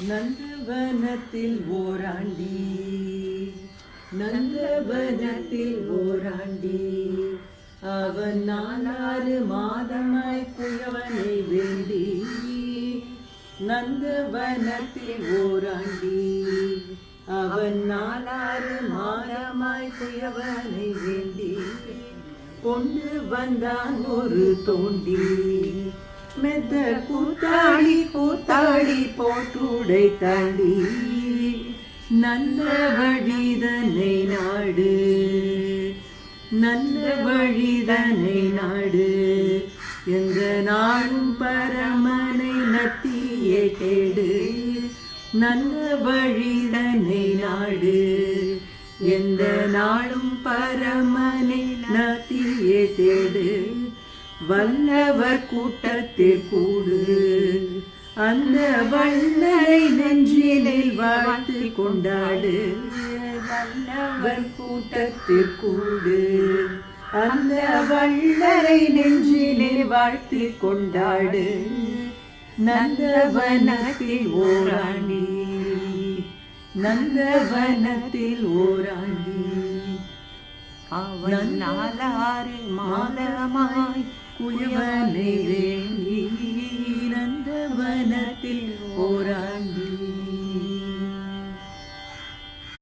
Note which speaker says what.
Speaker 1: நந்தவனத்தில் ஓராண்டி. நந்தவனத்தில் ஓராண்டி. அவன் நாலாறு மாதமாய் குயவனை வேண்டி. நந்தவனத்தில் ஓராண்டி. அவன் நாலாறு மாதமாய் குயவனை வேண்டி. கொண்டு வந்தான் ஒரு தோண்டி. மெத்த கூத்தாடி கூத்தாடி போட்டுடை தாண்டி நல்ல வழிதனை நாடு. நல்ல வழிதனை நாடு. எந்த நாளும் பரமனை நத்தியே கேடு. நல்ல வழிதனை நாடு. எந்த நாளும் பரமனை நத்தியே தேடு. வல்லவர் கூட்டத்தில் கூடு. அந்த வல்லரை நெஞ்சிலில் வாழ்த்து கொண்டாடு. வல்லவர் கூட்டத்தில் கூடு அந்த வல்லரை நெஞ்சிலில் வாழ்த்து கொண்டாடு. நந்தவனத்தில் ஓராண்டி. நந்தவனத்தில் ஓராண்டி. அவன் நாலாறு மாதமாய் குயவனை ജ്ഞാനത്തിൽ പോരാൻ